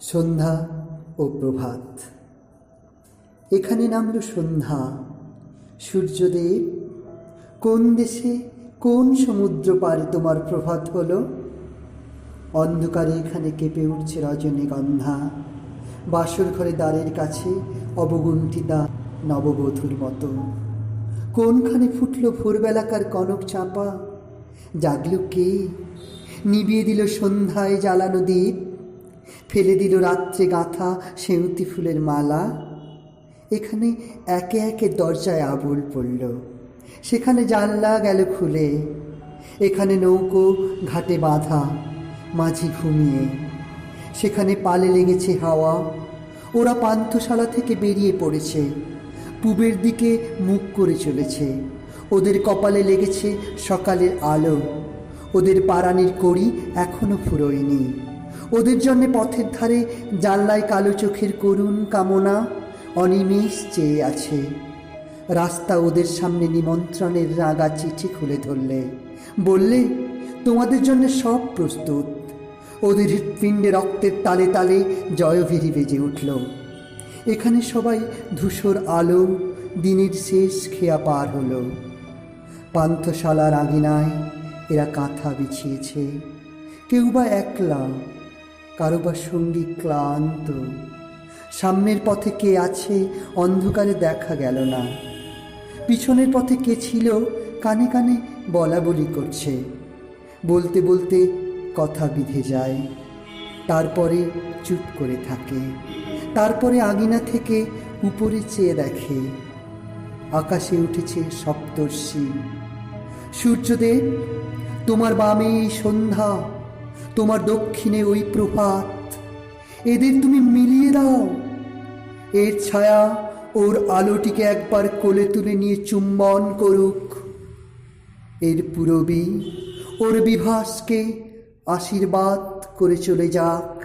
সন্ধ্যা ও প্রভাত। এখানে নামল সন্ধ্যা, সূর্যদেব, কোন দেশে কোন সমুদ্র পারে তোমার প্রভাত হলো? অন্ধকারে এখানে কেঁপে উঠছে রজনীগন্ধা বাসর ঘরে দ্বারের কাছে অবগুণ্ঠিতা নববধূর মতো। কোনখানে ফুটল ভোরবেলাকার কনক চাপা? জাগল কে? নিবিয়ে দিল সন্ধ্যায় জ্বালানো দ্বীপ ফেলে দিল রাত্রে গাঁথা সেউতি ফুলের মালা। এখানে একে একে দরজায় আবুল পড়ল। সেখানে জানলা গেল খুলে। এখানে নৌকো ঘাটে বাঁধা, মাঝি ঘুমিয়ে। সেখানে পালে লেগেছে হাওয়া। ওরা পান্থশালা থেকে বেরিয়ে পড়েছে। পূবের দিকে মুখ করে চলেছে। ওদের কপালে লেগেছে সকালের আলো। ওদের পারানির কড়ি এখনও ফুরোয়নি। ওদের জন্য পথের ধারে জানলায় কালো চোখের করুণ কামনা অনিমেষ চেয়ে আছে। রাস্তা ওদের সামনে নিমন্ত্রণের রাগা চিঠি খুলে ধরলে। বললে, তোমাদের জন্য সব প্রস্তুত। ওদের হৃৎপিণ্ডে রক্তের তালে তালে জয়ভেরি বেজে উঠল। এখানে সবাই ধূসর আলো দিনের শেষ খেয়া পার হলো। পান্থশালার আগিনায় এরা কাঁথা বিছিয়েছে। কেউ বা একলা কারও বা সঙ্গী ক্লান্ত। সামনের পথে কে আছে, অন্ধকারে দেখা গেল না। পিছনের পথে কে ছিল, কানে কানে বলা বলি করছে। বলতে বলতে কথা বিধে যায়। তারপরে চুপ করে থাকে। তারপরে আগিনা থেকে উপরে চেয়ে দেখে। আকাশে উঠেছে সপ্তর্ষি। সূর্যদেব, তোমার বামে সন্ধ্যা। তোমার দক্ষিণে ওই প্রপাত এদের তুমি মিলিয়ে দাও। এর ছায়া ওর আলোটিকে একবার কোলে তুলে নিয়ে চুম্বন করুক। এর পুরবী ওর বিভাসকে আশীর্বাদ করে চলে যাক।